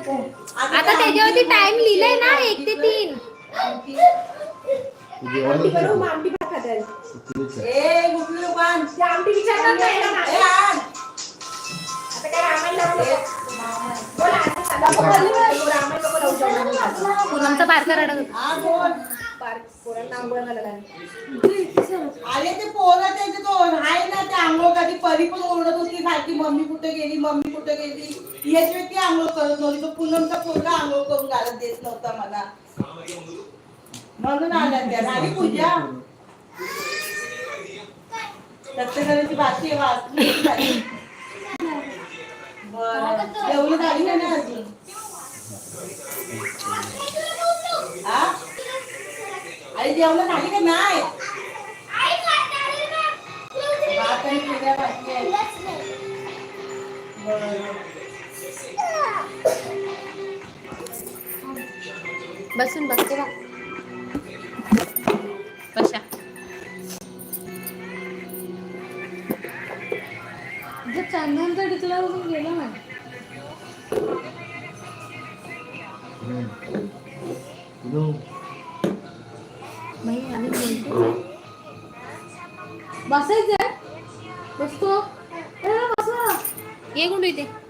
आता त्याच्यावरती टाइम लिहिलाय ना एक ते तीन. आमटी करू मग आमटी भात ते आमटी नाही ना आता काय रामायण पूनमचा बारका रडत आले अरे ते पोरं त्याचे तो आहे ना ते आंघोळ कधी परी पण ओरडत होती सारखी मम्मी कुठे गेली मम्मी कुठे गेली? याची व्यक्ती आंघोळ करत नव्हती तो पूनमचा पोरगा आंघोळ करून घालत देत नव्हता मला. म्हणून आल्या त्या. झाली पूजा. सत्यकराची बाकी आहे वाचली झाली. बरं. एवढी झाली का नाही अजून? हा आई जेवण झाली का नाही? भात आणि पोळ्या बाकी आहे बरं. बसून बघते बा. कशा? चांदणचा टिकला गेला ना बाई आम्ही बोलतो. बसायचंय. बसतो. बसा. ये गुंडू इथे?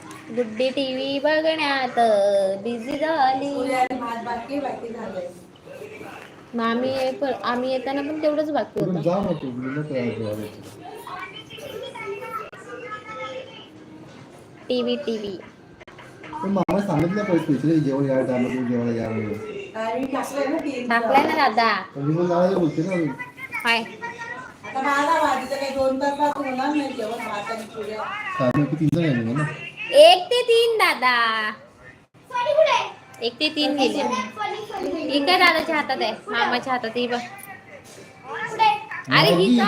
मग? मग. गुड्डी टीव्ही बघण्यात बिझी झाली बाकी बाकी झालंय मग आम्ही पण- आम्ही येताना पण तेवढंच बाकी होतं मग. टीव्ही टीव्ही मामा सांगितलं जेवण या जेवायला या आणि टाकलंय ना दादा पण मी पण जायला बोलते ना. हाय आता मला काही दोन तास होणार नाही जेवण भात आणि पोळ्या कारण की तीनचं नाही निघालं ना एक ते तीन दादा. एक ते तीन गेले. ही काय दादाच्या हातात आहे. मामाच्या हातात ही बघ. अरे ही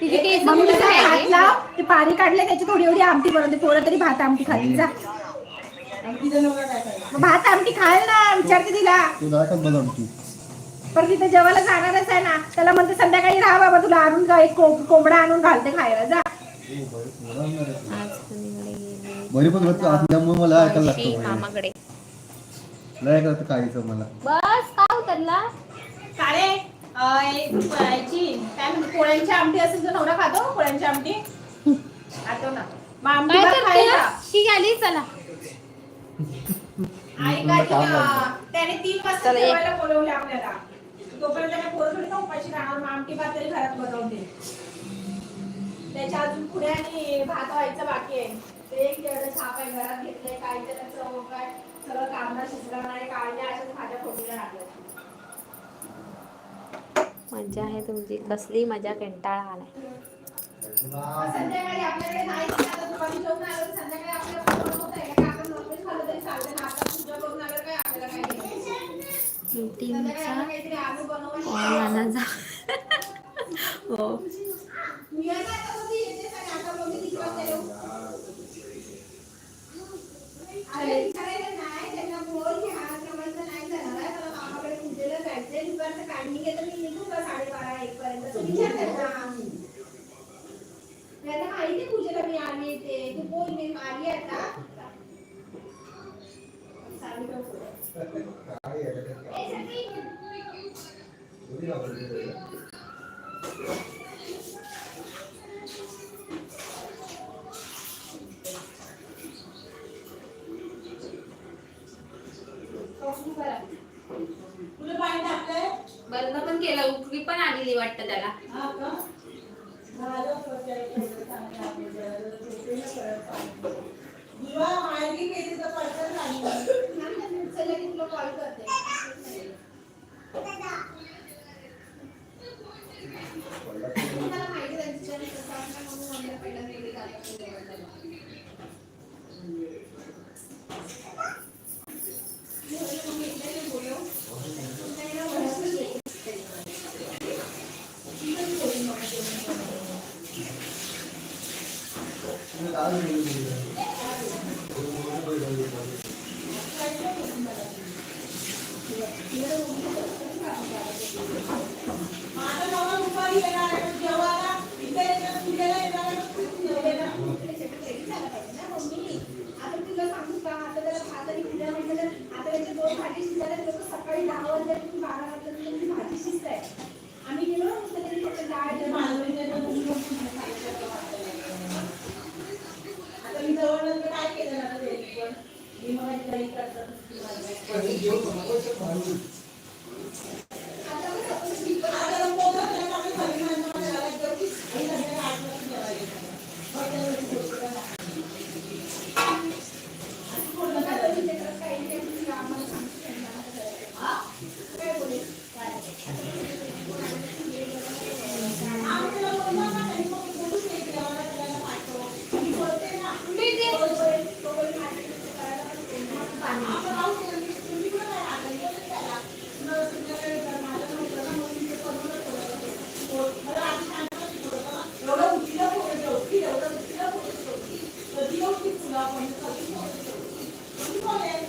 तिची केस कुठे काय हात? लाव. ते पाणी काढले त्याची थोडी एवढी आमटी बनवते पोरं तरी भात आमटी खाते जा. मग भात आमटी खायला ना. विचारते तिला. तू बघा पण तिथे जेवायला जाणारच आहे ना. त्याला म्हणते संध्याकाळी राहा बाबा तुला आणून जा एक को- कोंबडा आणून घालते खायला. जा? बरी पण होती असल्यामुळे मला ऐकायला लागतं मामाकडे लय ऐकायला लागतं काहीचं मला. बस का उतरला काळे याची काय म्हणते पोळ्यांची आमटी असेल तर नवरा खातो पोळ्यांची आमटी. खातो ना मग आमटी काय भात करते खायचा. ही आली चला. काय त्याने तीन वाजता चला, ये. जेवायला बोलवले आपल्याला. तोपर्यंत काय पोरं थोडी ना उपाशी राहणार मग आमटी भात तरी घरात बनवते. त्याच्या अजून पुढे आणि भात व्हायचं बाकी आहे. ते एक जेवढं छाप आहे घरात घेतलंय काय त्याला चव काय सगळं कांदा शिजला नाही काढल्या अशाच भाज्या फोडीला टाकल्या मजा आहे तुमची. कसली मजा कंटाळा आलाय. संध्याकाळी आपल्याकडे नाही दिलं तर दुपारी जेवून आलो तर संध्याकाळी आपल्याला कोण होत आहे का आपण नॉनव्हेज खाल्लं तरी चालतं ना आता पूजा करून आलं काय आपल्याला काय नाही. संध्याकाळी मीटिंगचा आपण काहीतरी आलू बनवून कॉल आला जा. हो मी आता आता कधी येते सांग, आता मम्मी किती वाजता येऊ? अरे, विचारायचं नाही, त्यांना बोल की हा क्रमांक नाही जाणार आहे, मला मामाकडे पूजेला जायचंय. दुपारचं काढणी घेतं, मी निघू का साडेबारा, एकपर्यंत? तर विचार त्यांना. त्यांना माहिती पूजेला मी ते तू बोल मी आली आता सांगितलं पुढे. कौतुक करा. तुला पाणी टाकलंय? बंद पण केलं उकळी पण आलेली वाटतं त्याला. हा का? झालं स्वच्छ आहे, चांगलं आहे, जरा झोपेलं परत पाणी. तुला माहिती केली तर पटकन सांगितलं மாதம் உபாதி चला की तुला कॉल करते मला माहिती आहे त्यांची जरा कसं असतं म्हणून म्हणलं पहिलं वेगळी काढतात जेवण मग घरी करतात. आता पोरं त्याला आपण घरी माणसं पण घरात जेवली. आई घरी आठ वाजता जेवायला येतात. आमच्याला बोलला ना, त्यांनी मग बोलून नाही जेवायला करायला पाठव. मी बोलते ना, आपण राहू दे. तुम्ही कुठं काय राहता? इकडे करा. न तुमच्याकडे कर. माझं नव्हतं ना, मग मी ते करूनच ठेवलं. मला आधी सांगितलं की थोडं एवढं उशिरा पोरं जेवतील, एवढं उशिरा पोरं